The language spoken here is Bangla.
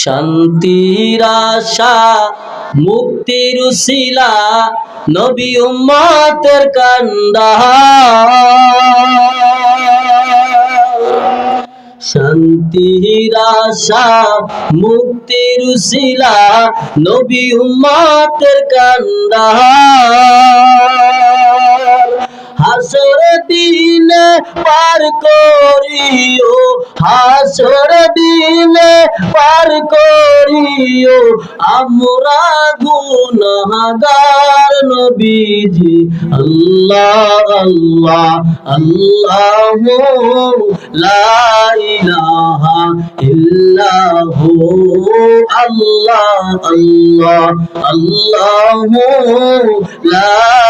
শান্তির আশা, মুক্তির উসিলা নবী উম্মতের কান্দাহার শান্তির আশা, মুক্তির উসিলা নবী উম্মতের কান্দাহার হাসর দিনে পার করিও, হাসর দিনে পার করিও। আমরা গুনাহগার নবীজি, আল্লাহ আল্লাহ আল্লাহ, লা ইলাহা আল্লাহ আল্লাহ আল্লাহ, লা